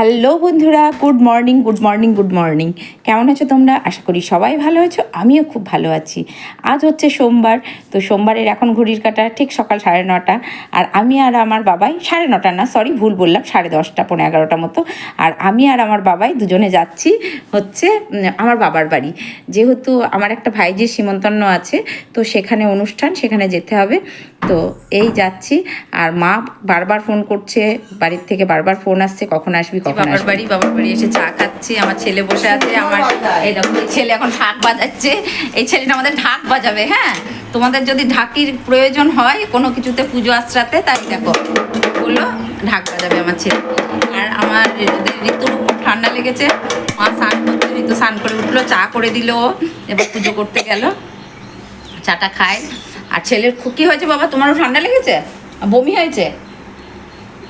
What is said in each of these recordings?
Hello বন্ধুরা, good morning good morning good morning. কেমন আছো তোমরা? আশা করি সবাই ভালো আছো, আমিও খুব ভালো আছি। আজ হচ্ছে সোমবার, তো সোমবারের এখন ঘড়ির কাটা ঠিক সকাল সাড়ে নটা, আর আমি আর আমার বাবাই সাড়ে নটা না সরি ভুল বললাম, সাড়ে দশটা পনেরো এগারোটা মতো, আর আমি আর আমার বাবাই দুজনে যাচ্ছি হচ্ছে আমার বাবার বাড়ি। যেহেতু আমার একটা ভাইজির সীমন্তন্ন আছে, তো সেখানে অনুষ্ঠান, সেখানে যেতে হবে। তো এই যাচ্ছি, আর মা বারবার ফোন করছে, বাড়ির থেকে বারবার ফোন আসছে, কখন আসবি বাবার বাড়ি বাবার বাড়ি এসে চা খাচ্ছি আমার ছেলে বসে আছে আমার এই দেখো ছেলে এখন ঢাক বাজাচ্ছে। এই ছেলেটা আমাদের ঢাক বাজাবে হ্যাঁ? তোমাদের যদি ঢাকির প্রয়োজন হয় কোনো কিছুতে পুজো আশ্রাতে তাই দেখো বলল ঢাক বাজাবে আমার ছেলে। আর আমার ঋতুর খুব ঠান্ডা লেগেছে মা স্নান করতে ঋতু স্নান করে উঠল চা করে দিল ও, এবার পুজো করতে গেল। চাটা খায়। আর ছেলের খুব কি হয়েছে বাবা? তোমারও ঠান্ডা লেগেছে? বমি হয়েছে?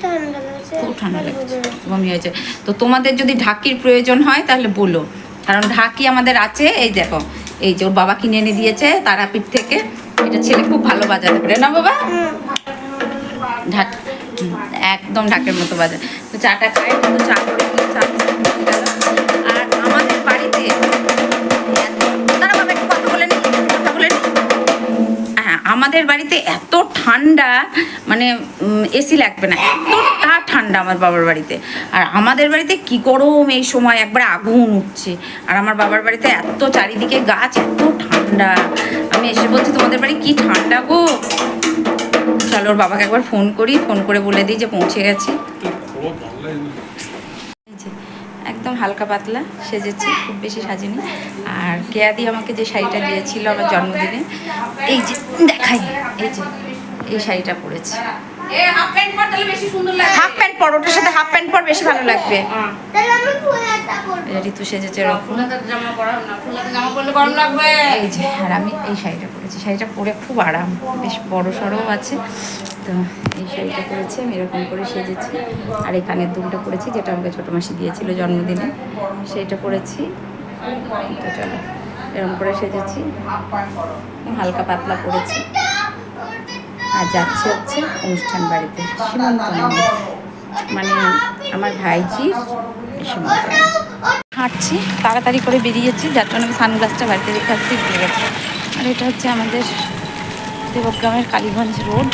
ঠান্ডা খুব ঠান্ডা লাগছে বমি হয়েছে। তো তোমাদের যদি ঢাকির প্রয়োজন হয় তাহলে বলো। কারণ ঢাকি আমাদের আছে এই দেখো এই যে ওর বাবা কিনে এনে দিয়েছে তারাপীঠ থেকে। এটা ছেলে খুব ভালো বাজাতে পারে না বাবা? ঢাক একদম ঢাকের মতো বাজার তো চাটা খাই চা করে চা আমাদের বাড়িতে এত ঠান্ডা মানে এসি লাগবে না, এতটা ঠান্ডা আমার বাবার বাড়িতে। আর আমাদের বাড়িতে কি গরম এই সময়, একবার আগুন উঠছে। আর আমার বাবার বাড়িতে এত চারিদিকে গাছ, এত ঠান্ডা। আমি এসে বলছি, তোমাদের বাড়ি কি ঠান্ডা গো? চলো, ওর বাবাকে একবার ফোন করি, ফোন করে বলে দিই যে পৌঁছে গেছি এই যে, একদম হালকা পাতলা সেজেছি খুব বেশি সাজিনি। আর কেয়াদি আমাকে যে শাড়িটা দিয়েছিল আমার জন্মদিনে এই যে দেখাই এই যে এই শাড়িটা পরেছি। হাফ প্যান্ট পর ওটার সাথে হাফ প্যান্ট পর বেশি ভালো লাগবে। এই ঋতু সেজেছে এরকম। জামা পরাও না ফুলাতে জামা পরলে গরম লাগবে। এই যে আর আমি এই শাড়িটা পরেছি। শাড়িটা পরে খুব আরাম বেশ বড় সড়ও আছে। তো এই শাড়িটা পরেছি, আমি এরকম করে সেজেছি। আর এই কানের দুলটা পরেছি, যেটা আমাকে ছোটো মাসি দিয়েছিল জন্মদিনে সেইটা পরেছি। তো চলো, এরকম করে সেজেছি। হালকা পাতলা পরেছি। আর যাচ্ছে হচ্ছে অনুষ্ঠান বাড়িতে সীমন্তন্ন মানে আমার ভাইজির সীমন্তন্ন হাঁটছি, তাড়াতাড়ি করে বেরিয়েছি যার জন্য আমি সানগ্লাসটা বাড়িতে রেখে গেছি আর এটা হচ্ছে আমাদের দেবগ্রামের কালীগঞ্জ রোড।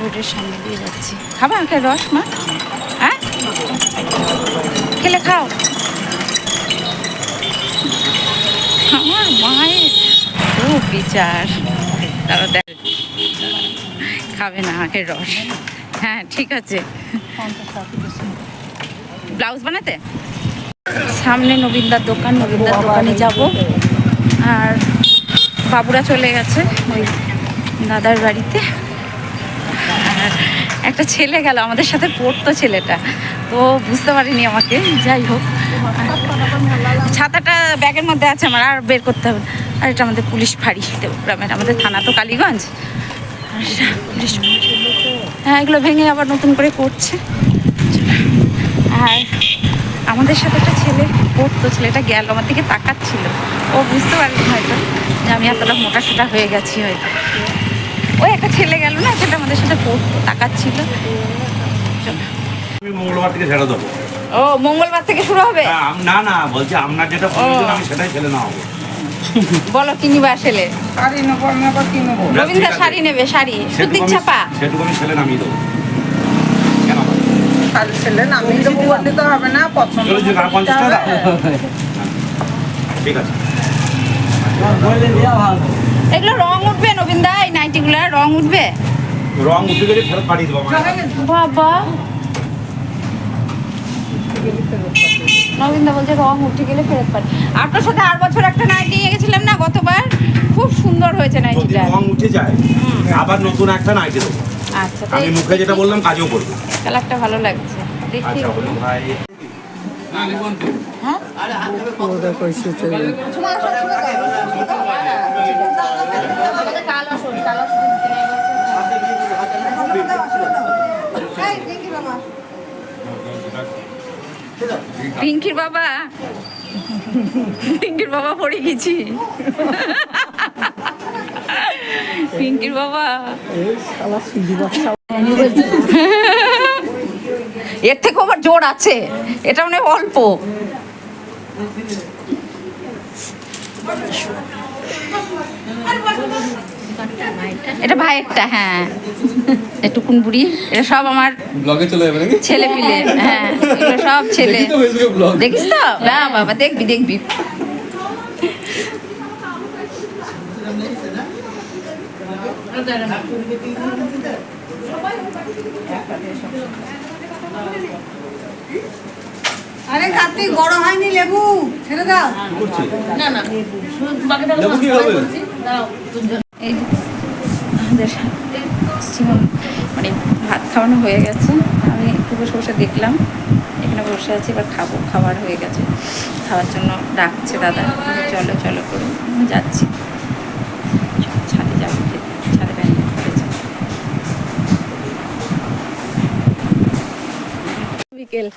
রোডের সামনে দিয়ে যাচ্ছি। খাবা আমাকে রস মা? হ্যাঁ? খেলে খাও। আমার মায়ের খুব বিচার। তারা দেখ খাবে না আখের রস। হ্যাঁ ঠিক আছে। ব্লাউজ বানাতে? সামনে নবীনদার দোকান নবীনদার দোকানে যাব। আর বাবুরা চলে গেছে ওই দাদার বাড়িতে। একটা ছেলে গেল, আমাদের সাথে পড়তো ছেলেটা। তো বুঝতে পারিনি আমাকে, যাই হোক। ছাতাটা ব্যাগের মধ্যে আছে আমার, আর বের করতে হবে। আর এটা আমাদের পুলিশ ফাঁড়ি দেবগ্রামের আমাদের থানা তো কালীগঞ্জ। হ্যাঁ এগুলো ভেঙে আবার নতুন করে করছে। আর আমাদের সাথে একটা ছেলে পড়তো, ছেলেটা গেল, আমার দিকে তাকাচ্ছিল। ও বুঝতে পারিনি হয়তো যে আমি এতটা মোটা সোটা হয়ে গেছি হয়তো। ওই একটা ছেলে গেল না সেটা আমাদের সাথে পড়তো তাকাচ্ছিল। মঙ্গলবার থেকে ছেড়ে দেবো। ও মঙ্গলবার থেকে শুরু হবে? হ্যাঁ, না না বলছি আপনার যেটা প্রয়োজন আমি সেটাই ছেলে নেওয়া বলো কি নিবা ছেলে? শাড়ি নেব আমি আবার কি নেব? রবীন্দ্র শাড়ি নেবে শাড়ি। সুতিক ছাপা? সেটুকু আমি ছেলে নামিয়ে দেবো। ছেলে নামিয়ে দেবো বলতে তো হবে না পছন্দ চলে যে না পঞ্চাশ টাকা। দাও। ঠিক আছে। এগুলো রং উঠবে নবীনদা এই নাইটিগুলো রং উঠবে? রং উঠে গেলে ফেরত পাঠিয়ে দেবো বাবা। নবীনদা বলছে রং উঠে গেলে ফেরত পারি আপনার সাথে আর বছর একটা নাইটি নিয়ে গেছিলাম না গতবার? খুব সুন্দর হয়েছে নাইটিটা রং উঠে যায়। আবার নতুন একটা নাইটে দেবো। আচ্ছা আমি মুখে যেটা বললাম কাজেও করব। কালারটা ভালো লাগছে। দেখি। আচ্ছা বলুন ভাই। হ্যাঁ? ওটা কইছে পিঙ্কির বাবা। পিঙ্কির বাবা পড়ে গেছি। পিঙ্কির বাবা। এর থেকে আবার জোর আছে। এটা মানে অল্প। এটা ভাইয়েরটা হ্যাঁ। এটুকুন বুড়ি এটা সব আমার ব্লগে চলে যাবে নাকি? ছেলে পিলে হ্যাঁ এগুলো সব ছেলে। দেখিস তো? বা বাবা দেখবি দেখবি। আরে কার্তিক বড় হয়নি লেবু। ছেড়ে দাও। করছি লেবু কি হবে? এই আমাদের মানে ভাত খাওয়ানো হয়ে গেছে। আমি একটু বসে বসে দেখলাম। এখানে বসে আছি এবার খাব। খাবার হয়ে গেছে। খাওয়ার জন্য ডাকছে দাদা। চলো চলো করে আমি যাচ্ছি। ছাদে যাব। ছাদে করেছে। বিকেল।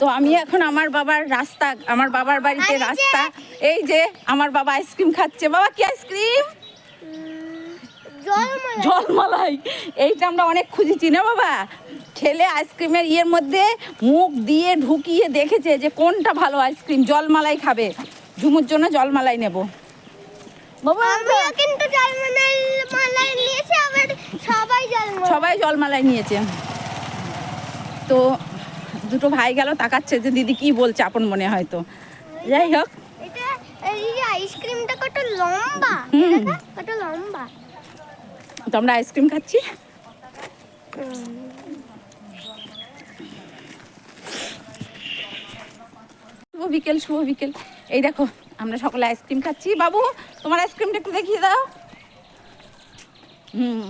তো আমি এখন আমার বাবার রাস্তা আমার বাবার বাড়িতে রাস্তা। এই যে আমার বাবা আইসক্রিম খাচ্ছে। বাবা কি আইসক্রিম? জল মালা জলমালাই। এইটা আমরা অনেক খুঁজেছি না বাবা? ছেলে আইসক্রিমের ইয়ের মধ্যে মুখ দিয়ে ঢুকিয়ে দেখেছে যে কোনটা ভালো আইসক্রিম জলমালাই খাবে। ঝুমুর জন্য জলমালাই নেব। বাবা কিন্তু নিয়েছি আবার সবাই জলমালাই নিয়েছে। তো দুটো ভাই গেল তাকাচ্ছে যে দিদি কি বলছে আপন মনে হয়তো। যাই হোক। আইসক্রিমটা কত লম্বা। কত লম্বা। তো আমরা আইসক্রিম খাচ্ছি। শুভ বিকেল শুভ বিকেল। এই দেখো আমরা সকলে আইসক্রিম খাচ্ছি। বাবু তোমার আইসক্রিমটা একটু দেখিয়ে দাও। হুম।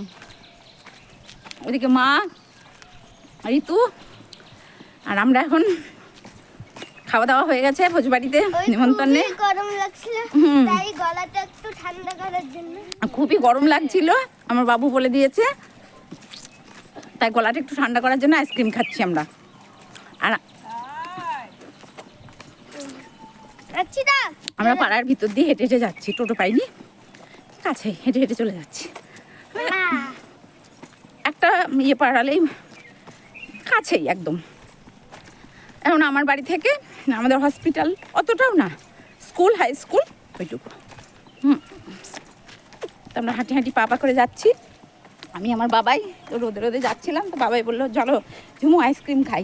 ওদিকে মা ঋতু। আর আমরা এখন খাওয়া দাওয়া হয়ে গেছে ভোজবাড়িতে নিমন্ত্রণে খুবই গরম লাগছিল হুম। তাই গলাটা একটু ঠান্ডা করার জন্য। খুবই গরম লাগছিল আমার বাবু বলে দিয়েছে। তাই গলাটা একটু ঠান্ডা করার জন্য আইসক্রিম খাচ্ছি আমরা। আর আমরা পাড়ার ভিতর দিয়ে হেঁটে হেঁটে যাচ্ছি টোটো পাইনি। কাছে হেঁটে হেঁটে চলে যাচ্ছি। একটা ইয়ে পাড়ালেই কাছেই একদম। এখন আমার বাড়ি থেকে আমাদের হসপিটাল অতটাও না স্কুল হাই স্কুল ওইটুকু। হুম। আমরা হাঁটি হাঁটি পা পা করে যাচ্ছি। আমি আমার বাবাই তো রোদে রোদে যাচ্ছিলাম তো বাবাই বলল চলো ঝুমু আইসক্রিম খাই।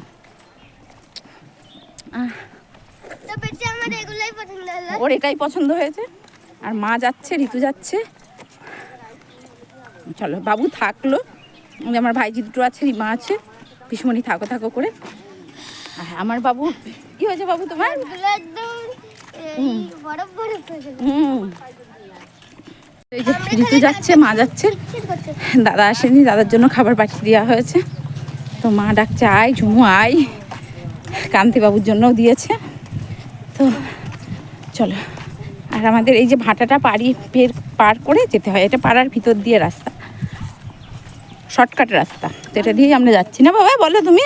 ওর এটাই পছন্দ হয়েছে। আর মা যাচ্ছে ঋতু যাচ্ছে। চলো বাবু থাকল। আমার ভাইজি দুটো আছে রিমা আছে। পিসমণি থাকো থাকো করে। আমার বাবু কি হয়েছে বাবু তোমার? হয়ে ঋতু যাচ্ছে মা যাচ্ছে। দাদা আসেনি দাদার জন্য খাবার পাঠিয়ে দেওয়া হয়েছে। তো মা ডাকছে আয় ঝুমু আয়। কান্তি বাবুর জন্যও দিয়েছে। তো চলো। আর আমাদের এই যে ভাটাটা পাড়ি পের পার করে যেতে হয়। এটা পাড়ার ভিতর দিয়ে রাস্তা। শর্টকাট রাস্তা। তো এটা দিয়েই আমরা যাচ্ছি। না বাবা বলো তুমি।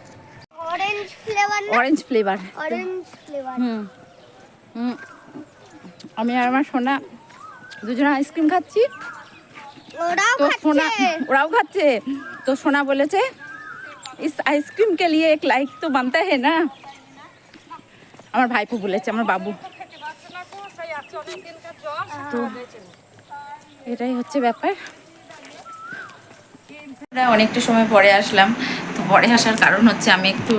Orange flavour hmm. আমি আর আমার সোনা দুজনে আইসক্রিম খাচ্ছি। তো সোনা ওরাও খাচ্ছে। তো সোনা বলেছে ইস আইসক্রিম কে লিয়ে এক লাইক তো বানতে হে না। আমার ভাইপু বলেছে আমার বাবু। তো এটাই হচ্ছে ব্যাপার। অনেকটা সময় পরে আসলাম। পরে আসার কারণ হচ্ছে আমি একটু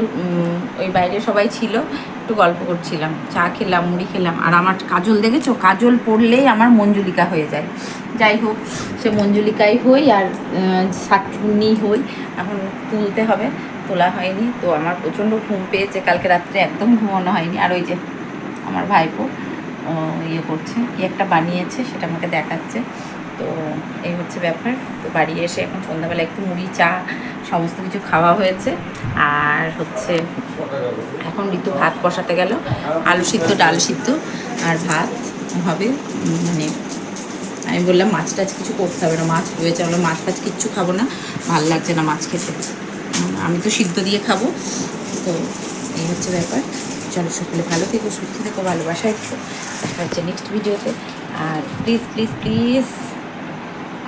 ওই বাইরে সবাই ছিল, একটু গল্প করছিলাম। চা খেলাম, মুড়ি খেলাম, আর আমার কাজল দেখেছ? কাজল পড়লেই আমার মঞ্জুলিকা হয়ে যায়। যাই হোক, সে মঞ্জুলিকাই হই আর সাতচুন্নি হই। এখন তুলতে হবে, তোলা হয়নি। তো আমার প্রচণ্ড ঘুম পেয়েছে। কালকে রাত্রে একদম ঘুমানো হয়নি। আর ওই যে আমার ভাইপো ইয়ে করছে একটা বানিয়েছে, সেটা আমাকে দেখাচ্ছে। তো এই হচ্ছে ব্যাপার। তো বাড়ি এসে এখন সন্ধ্যাবেলা একটু মুড়ি, চা, সমস্ত কিছু খাওয়া হয়েছে। আর হচ্ছে এখন ঋতু ভাত বসাতে গেল। আলু সিদ্ধ, ডাল সিদ্ধ আর ভাত হবে। মানে আমি বললাম মাছ টাছ কিছু করতে হবে না, মাছ রয়েছে আমরা মাছ ফাছ কিচ্ছু খাব না, ভালো লাগছে না মাছ খেতে। আমি তো সিদ্ধ দিয়ে খাব। তো এই হচ্ছে ব্যাপার। চলো সকলে ভালো থেকো, সুস্থ থেকো, ভালোবাসায় থেকো। দেখা হচ্ছে নেক্সট ভিডিওতে আর প্লিজ প্লিজ প্লিজ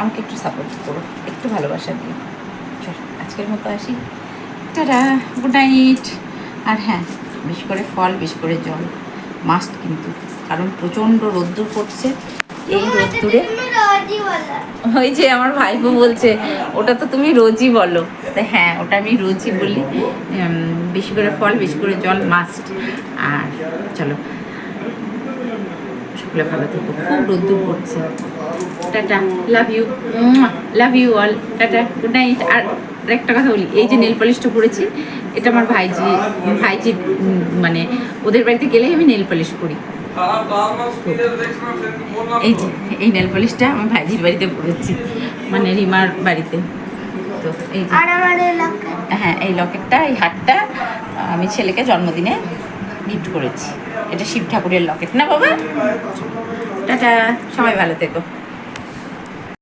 আমাকে একটু সাপোর্ট করো একটু ভালোবাসা দিও। চল আজকের মতো আসি। টাটা গুড নাইট আর হ্যাঁ বেশি করে ফল বেশি করে জল মাস্ট কিন্তু কারণ প্রচণ্ড রোদ্দুর পড়ছে। এই রোদ্দুরে ওই যে আমার ভাইবো বলছে ওটা তো তুমি রোজই বলো। হ্যাঁ ওটা আমি রোজই বলি। বেশি করে ফল বেশি করে জল মাস্ট আর চলো সকলে ভালো থাকব খুব রোদ্দুর পড়ছে। Tata love you love you all tata good night আর একটা কথা বলি এই যে নেল পলিশটা পরেছি এটা আমার ভাইজি ভাইজি মানে ওদের বাড়িতে গেলেই আমি নেল পলিশ করি এই যে এই নেল পলিশটা আমার ভাইজির বাড়িতে পরেছি মানে রিমার বাড়িতে। তো এই হ্যাঁ এই লকেটটা এই হাটটা আমি ছেলেকে জন্মদিনে গিফট করেছি। এটা শিব ঠাকুরের লকেট না বাবা? টাটা সবাই ভালো থেকো।